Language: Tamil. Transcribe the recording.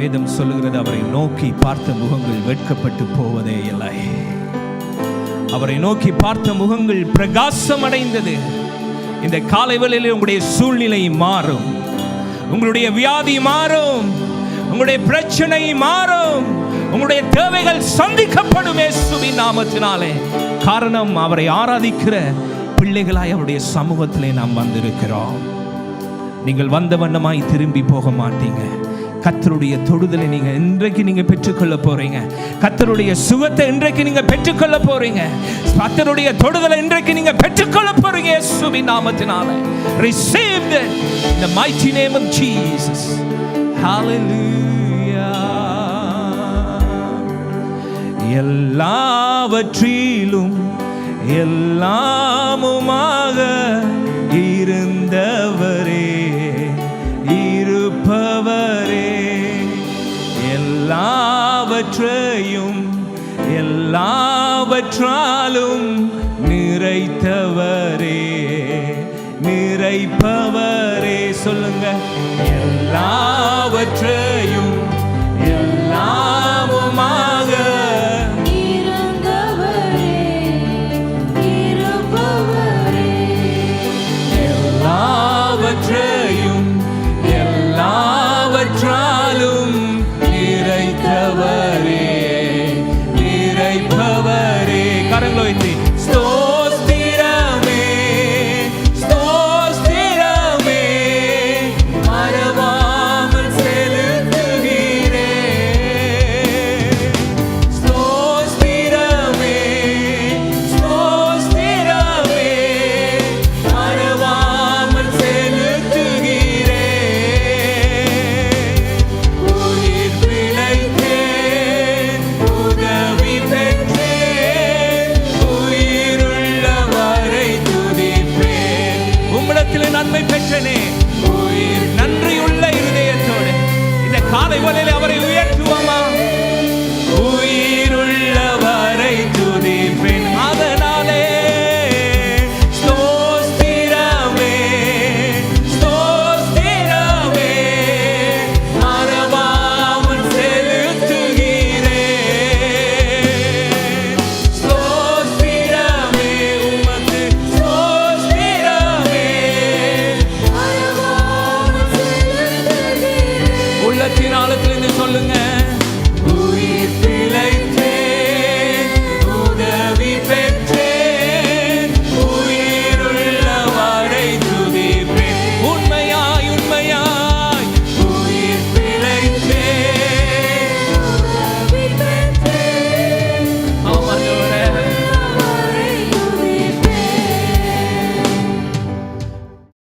வேதம் சொல்லுகிறது அவரை நோக்கி பார்த்த முகங்கள் வெட்கப்பட்டு போவதே இல்லை. அவரை நோக்கி பார்த்த முகங்கள் பிரகாசம் அடைந்தது இந்த காலை வேளையில் உங்களுடைய சூழ்நிலை மாறும். உங்களுடைய வியாதி மாறும். உங்களுடைய பிரச்சனை மாறும். உங்களுடைய தேவைகள் சந்திக்கப்படும் இயேசுவின் நாமத்தினாலே. காரணம் அவரை ஆராதிக்கிற பிள்ளைகளாய் அவருடைய சமூகத்திலே நாம் வந்திருக்கிறோம். நீங்கள் வந்த வண்ணமாய் திரும்பி போக மாட்டீங்க. கத்தருடைய தொடுதலை நீங்க இன்றைக்கு நீங்க பெற்றுக்கொள்ள போறீங்க. கத்தருடைய சுகத்தை இன்றைக்கு நீங்க பெற்றுக்கொள்ள போறீங்க. கத்தருடைய தொடுதலை இன்றைக்கு நீங்க பெற்றுக்கொள்ள போறீங்க இயேசுவின் நாமத்தினால. Receive it in the mighty name எல்லாவற்றிலும் எல்லாம் எல்லாவற்றையும் எல்லாவற்றாலும் நிறைத்தவரே நிறைப்பவரே. சொல்லுங்க. எல்லாவற்றையும் நிறைப்பவரே கரங்களோ